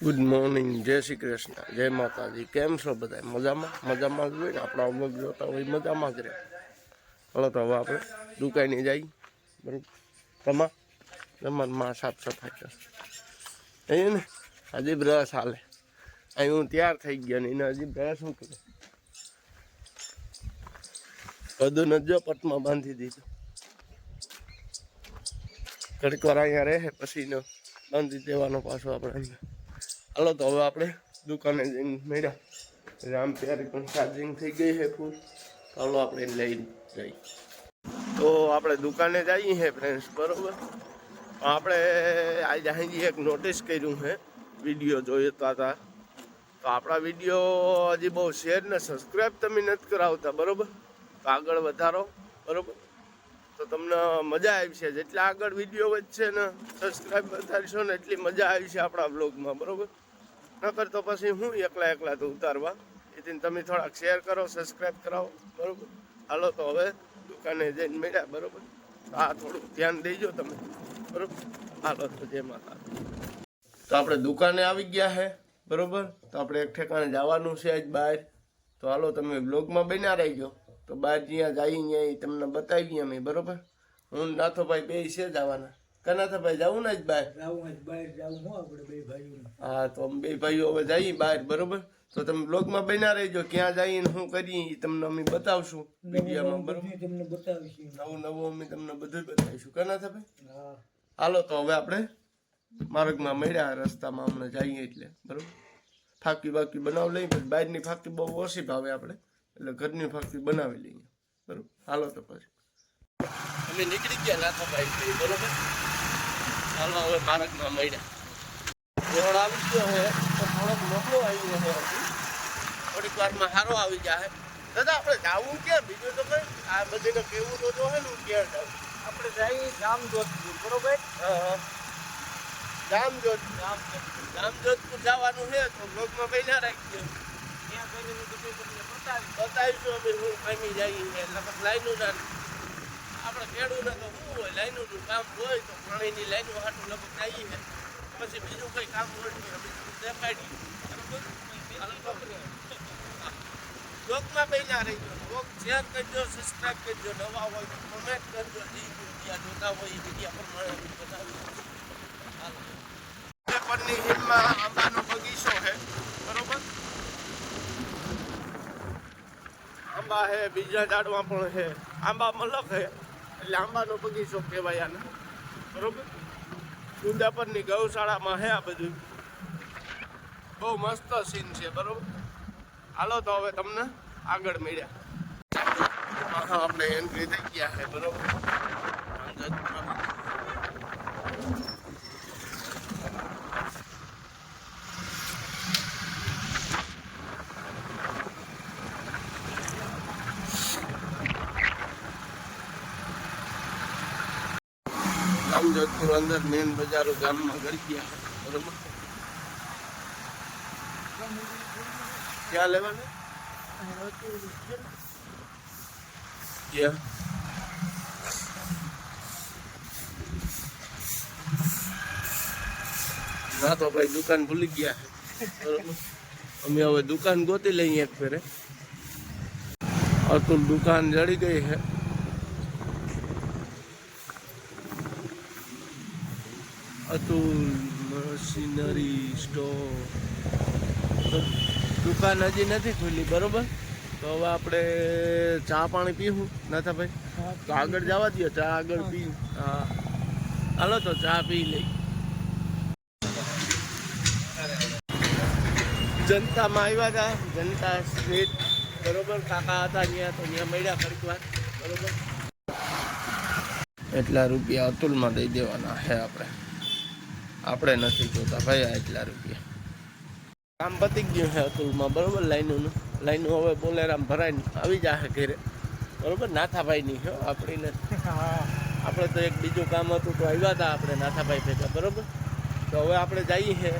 Good morning જય શ્રી કૃષ્ણ. જય માતાજી. કેમ છો બધા મજામાં? મજામાં જ હોય ને? આપણા અમુક જોતા હોય મજામાં જ રહે. હલો તો હવે આપણે દુકાને જઈ બરાબર? તમા? માં સાફ સફાઈ કર. અહીં ને હજી બ્રશ હાલે. અહીં હું તૈયાર થઈ ગયો ને એને હજી બ્રશ શું કરે? બધું ન જો પટમાં બાંધી દીધું. ઘડીક અહીંયા રહે, પછી બાંધી દેવાનો પાછો આપણે અહીંયા. હાલો, તો હવે આપણે દુકાને જઈને મળ્યા. રામ ત્યારે પણ ચાર્જિંગ થઈ ગઈ છે ફૂલ ચાલો આપણે લઈ જઈએ. તો આપણે દુકાને જઈએ છે ફ્રેન્ડ્સ બરાબર? આપણે આજે અહીંથી એક નોટિસ કર્યું છે વીડિયો જોઈતા હતા તો આપણા વીડિયો હજી બહુ શેર ને સબસ્ક્રાઈબ તમે નથી કરાવતા, બરાબર? તો આગળ વધારો, બરાબર? તો તમને મજા આવી છે જેટલા આગળ વીડિયો વધશે ને સબસ્ક્રાઈબ વધારશો ને એટલી મજા આવી છે આપણા બ્લોગમાં બરોબર? નકર તો પછી હું એકલા એકલા તો ઉતારવા. એથી તમે થોડાક શેર કરો સબસ્ક્રાઈબ કરાવો, બરોબર? હાલો તો હવે દુકાને જઈને મળ્યા, બરોબર? આ થોડુંક ધ્યાન દેજો તમે, બરોબર? હાલો તો જય માતા તો આપણે દુકાને આવી ગયા હે, બરોબર? તો આપણે એક ઠેકાણે જવાનું છે આજ બહાર. તો હાલો, તમે બ્લોગમાં બન્યા રહેજો. તો બહાર જ્યાં જઈએ ત્યાં તમને બતાવીએ અમે, બરોબર? હું નાથોભાઈ બે છે જવાના. કનાથાભાઈ જવું ને જ બહાર? તો બહાર જાવું હું આપણે બે ભાઈઓ હા તો અમે બે ભાઈઓ હવે જઈએ બહાર બરોબર? તો તમે બ્લોગમાં બન્યા રહેજો ક્યાં જઈએ ને શું કરીએ તમને અમે બતાવશું વિડીયોમાં બરોબર? તમને બતાવીશું. નવું નવું અમે તમને બધું બતાવીશું. કનાથાભાઈ? હાલો તો હવે આપણે માર્ગમાં મળ્યા રસ્તામાં હમણાં જઈએ એટલે બરોબર? ફાકી બાકી બનાવી લઈએ પછી બહારની ફાકી બહુ ઓછી ભાવે આપણે એટલે ઘરની ફાકી બનાવી લઈએ બરોબર? હાલો તો પછી. અમે નીકળી ગયા નાથાભાઈ બરોબર? હાલો હવે માર્ગમાં મળ્યા. રોડ આવી ગયો છે તો થોડોક મોકલો આવી ગયો છે થોડીક વારમાં સારો આવી જાય દાદા આપણે જાવું ક્યાં? બીજું તો કઈ આ બધીને કેવું તો જો ને હું ક્યાં જાઉં? આપણે જઈએ ગામ જોધપુર બરોબર જામજોત જામજોધપુર. જવાનું છે તો બ્લોગમાં બન્યા રાખીએ. ત્યાં જઈને બતાવી બતાવીશું. અમે હું કામી જઈએ લગભગ લાઈનું ના આપણે ખેડૂને તો શું હોય, લાઈનોનું કામ હોય તો પાણીની લાઈનો હાટું લગભગ જઈએ છે. પછી બીજું કંઈ કામ હોય નહીં દેખાડી તમને દેખાડીએ. રહી ગયો. બ્લોગ શેર કરજો સબસ્ક્રાઈબ કરજો, નવા હોય તો કોમેન્ટ કરજો. જે જગ્યા જોતા હોય એ જગ્યા પ્રમાણે બતાવી પેપરની હિલમાં આંબાનો બગીચો છે, બરોબર? આંબા હે બીજા ઝાડવા પણ છે. આંબા મલક છે. એટલે આંબાનો બગીચો કહેવાય આને. બરોબર? દુધાપરની ગૌશાળામાં હે આ બધું. બહુ મસ્ત સીન છે, બરોબર? હાલો તો હવે તમને આગળ મળ્યા. આપણે એન્ટ્રી થઈ ગયા છે, બરોબર? ગામ જોધપુર અંદર મેન બજારો ગામમાં ગળી ગયા બરોબર ક્યાં લેવાને ક્યાં ના તો ભાઈ દુકાન ભૂલી ગયા બરોબર અમે હવે દુકાન ગોતી લઈએ એક ફેરે અતુલ દુકાન જડી ગઈ છે અતુલ મશીનરી સ્ટોર દુકાન હજી નથી ખુલી બરોબર? તો હવે આપણે ચા પાણી પીવું નાથા ભાઈ તો આગળ જવા દઈએ ચા આગળ પી હા. હાલો તો ચા પી લઈ. જનતામાં આવ્યા હતા જનતા સ્વીટ બરોબર? કાકા હતા ત્યાં તો ત્યાં મળ્યા ખરીદ વાર. બરોબર? એટલા રૂપિયા અતુલમાં દઈ દેવાના છે આપણે. આપણે નથી જોતા ભાઈ આ એટલા રૂપિયા. કામ પતી ગયું છે અતુલમાં બરોબર? લાઈનોનું લાઈનો હવે બોલેરામ ભરાઈને આવી જશે ઘરે. બરોબર? નાથાભાઈની છે આપણી નથી હા આપણે તો એક બીજું કામ હતું તો આવ્યા હતા આપણે નાથાભાઈ ભેગા બરોબર? તો હવે આપણે જઈએ છે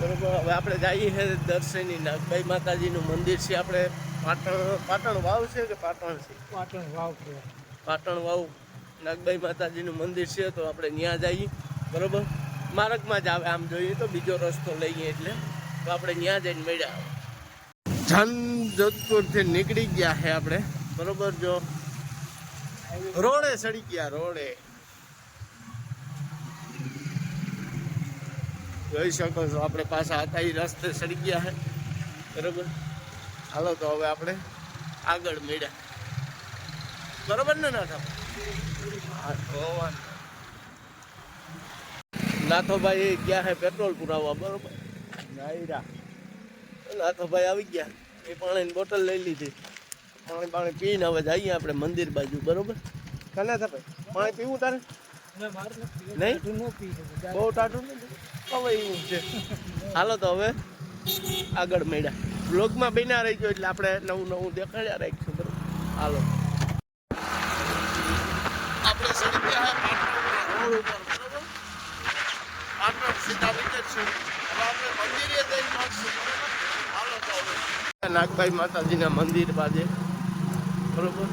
બરોબર? હવે આપણે જઈએ છે દર્શની નાગબાઈ માતાજીનું મંદિર છે આપણે. પાટણ પાટણ વાવ છે કે પાટણ છે? પાટણ વાવ છે. પાટણ વાવ. નાગબાઈ માતાજીનું મંદિર છે તો આપણે ત્યાં જઈએ બરોબર? માર્ગમાં જ આવે આમ જોઈએ તો બીજો રસ્તો લઈએ એટલે તો આપણે ત્યાં જઈને મળ્યા. જન જોધપુરથી નીકળી ગયા છે આપણે. બરોબર જો. રોડે સડી ગયા રોડે. જોઈ શકો છો આપણે પાછા હતા એ રસ્તે સડી ગયા છે બરોબર. હાલો તો હવે આપણે આગળ મળ્યા. બરોબર ને ના નાથોભાઈ ગયા હે પેટ્રોલ પુરાવવા બરોબર? નાયરા. નાથોભાઈ આવી ગયા એ પાણીની બોટલ લઈ લીધી. પાણી પાણી પીને હવે જઈએ આપણે મંદિર બાજુ બરોબર? કાલે ભાઈ. પાણી પીવું તારે? મેં માર નથી નહીં? બહુ ટાટું હવે એવું છે. હાલો તો હવે આગળ મળ્યા. બ્લોગમાં બન્યા રહી ગયો એટલે આપણે નવું નવું દેખાડ્યા રાખીશું બરોબર? હાલો. આપણે સડી ગયા રોડ ઉપર બરોબર પાટણ સીધા વિકેટશું હવે આપણે મંદિરે જઈને મળશું બરોબર હાલો તો હવે નાગભાઈ માતાજીના મંદિર બાજે. બરોબર?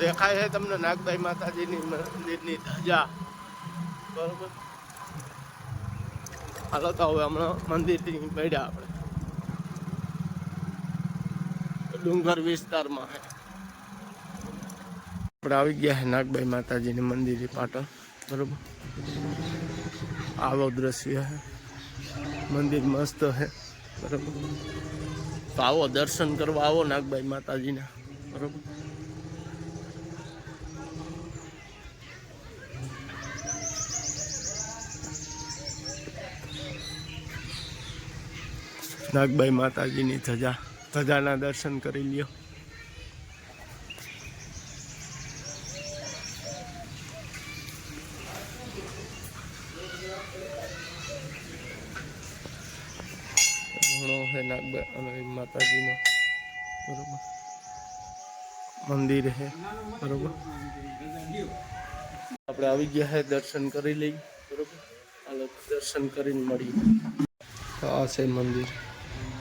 દેખાય છે તમને નાગભાઈ માતાજીની મંદિરની ધજા. બરોબર? હાલો તો હવે હમણાં મંદિરથી મળ્યા આપણે. ડુંગર વિસ્તારમાં છે આપણે આવી ગયા છે નાગભાઈ માતાજીની મંદિરે પાટણ. બરોબર? આવો દ્રશ્ય છે મંદિર મસ્ત છે બરોબર? તો આવો, દર્શન કરવા આવો નાગભાઈ માતાજીના. બરોબર? નાગબાઈ માતાજીની ધજા, ધજાના દર્શન કરી લ્યો. નાગબાઈ બરોબર મંદિર છે બરોબર આપણે આવી ગયા છે દર્શન કરી લઈ બરોબર દર્શન કરીને મળીએ તો આ છે મંદિર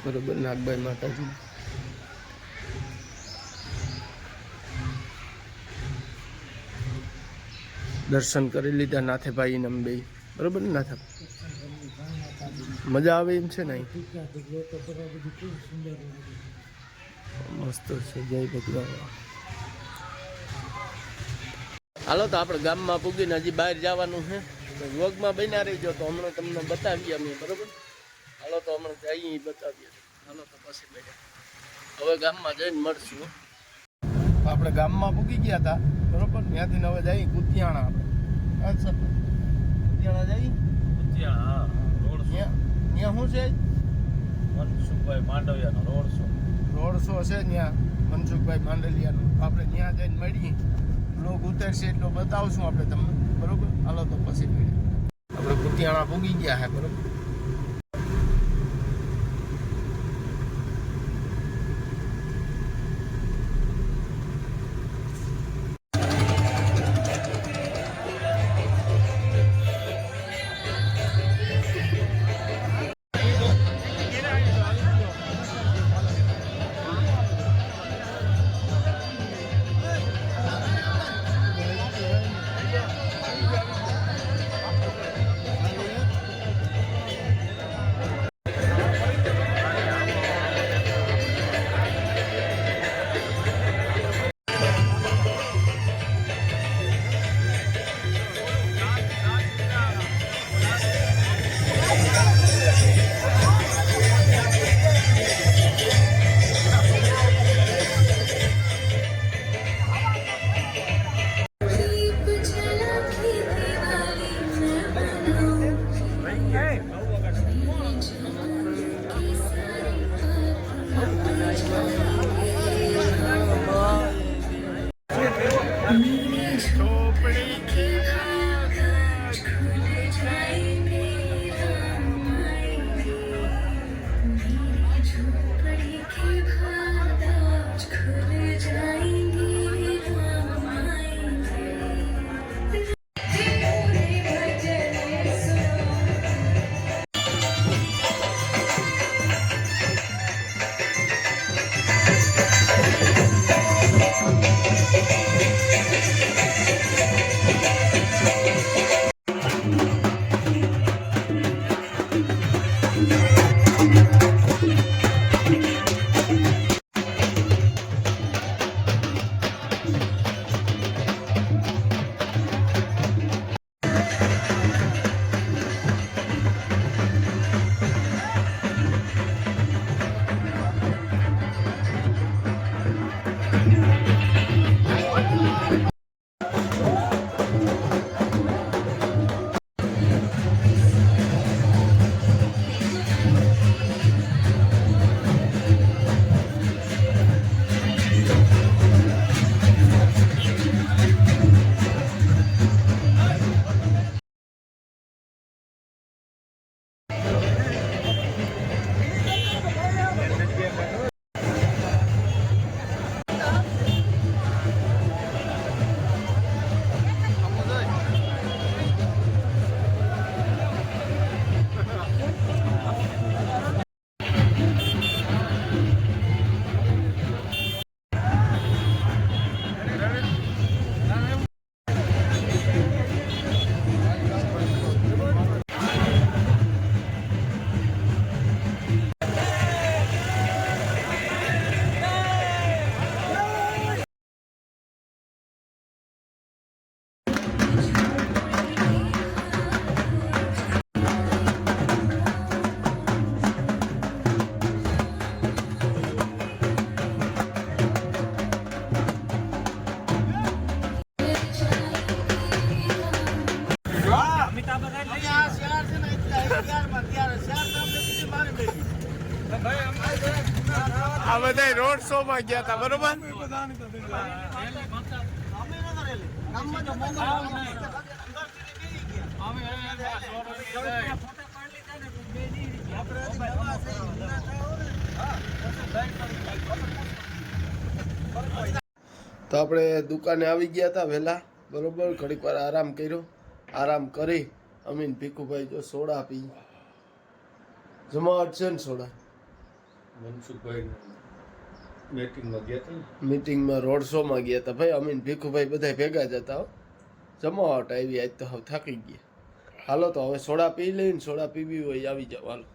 બરોબર નાગભાઈ માતાજી દર્શન કરી લીધા નાથેભાઈ બે બરોબર નાથે મજા આવે એમ છે ને મસ્ત છે જય ભગવાન. હાલો તો આપણે ગામમાં પૂગીને હજી બહાર જવાનું છે. વ્લોગમાં બન્યા રહીજો તો હમણાં તમને બતાવીએ અમે બરોબર? હાલો તો હમણાં જઈએ બતાવીએ. હાલો તો પછી બેઠા. હવે ગામમાં જઈને મળશું. આપણે ગામમાં પૂગી ગયા હતા બરોબર? ત્યાંથી હવે જઈએ કુતિયાણા આપણે. કુતિયાણા જઈએ? કુતિયાણા રોડ ત્યાં. ત્યાં શું છે? મનસુખભાઈ માંડવિયાનો રોડ શો. રોડ શો છે ત્યાં મનસુખભાઈ માંડલિયાનો. આપણે ત્યાં જઈને મળીએ. લોક ઉતરશે એટલો બતાવશું આપણે તમને. બરોબર? હાલો તો પછી મળીએ. આપણે કુતિયાણા પૂગી ગયા છે બરોબર? આ બધા રોડ શો માં ગયા હતા બરોબર? તો આપણે દુકાને આવી ગયા હતા વહેલા, બરોબર? ઘડીક વાર આરામ કર્યો. આરામ કરી અમીન ભીખુભાઈ જો સોડા પી. જમાવટ છે ને સોડા. મનસુખભાઈ બેટિંગમાં ગયા હતા મીટિંગમાં રોડ શોમાં ગયા હતા ભાઈ અમીન ભીખુભાઈ બધા ભેગા જ હતા જમાવટ આવી આજ તો હવે થાકી ગયા. હાલો તો હવે સોડા પી લઈને સોડા પીવી હોય આવી જાવ હાલો.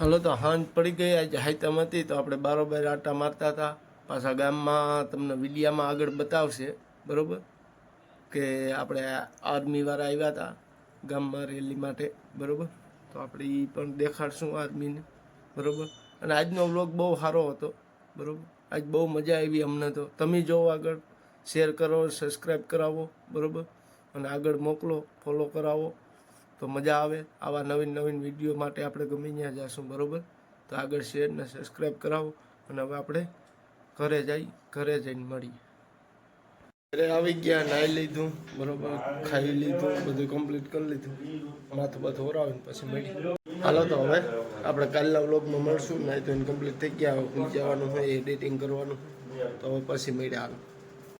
હાલો તો હાંજ પડી ગઈ, આજે હાઈતમ હતી તો આપણે બારોબાર આટા મારતા હતા. પાછા ગામમાં તમને વિડીયામાં આગળ બતાવશે, બરોબર? કે આપણે આર્મીવાળા આવ્યા હતા, ગામમાં રેલી માટે, બરોબર? તો આપણે એ પણ દેખાડશું આર્મીને, બરોબર? અને આજનો વ્લોગ બહુ સારો હતો, બરોબર? આજ બહુ મજા આવી અમને તો. તમે જોવો આગળ, શેર કરો સબસ્ક્રાઈબ કરાવો, બરોબર? અને આગળ મોકલો, ફોલો કરાવો. તો મજા આવે. આવા નવીન નવીન વીડિયો માટે આપણે ગમે ત્યાં જઈશું બરોબર? તો આગળ શેર ને સબસ્ક્રાઈબ કરાવો અને હવે આપણે ઘરે જઈ, ઘરે જઈને મળીએ. ઘરે આવી ગયા નાહી લીધું, બરોબર? ખાઈ લીધું, બધું કમ્પ્લીટ કરી લીધું. માથું બાથું ઓરાવીને પછી મળી હાલો તો હવે આપણે કાલના વ્લોગમાં મળશું નાહી તો કમ્પ્લીટ થઈ ગયા, હવે જવાનું હોય એડિટિંગ કરવાનું. તો હવે પછી મળ્યા હાલો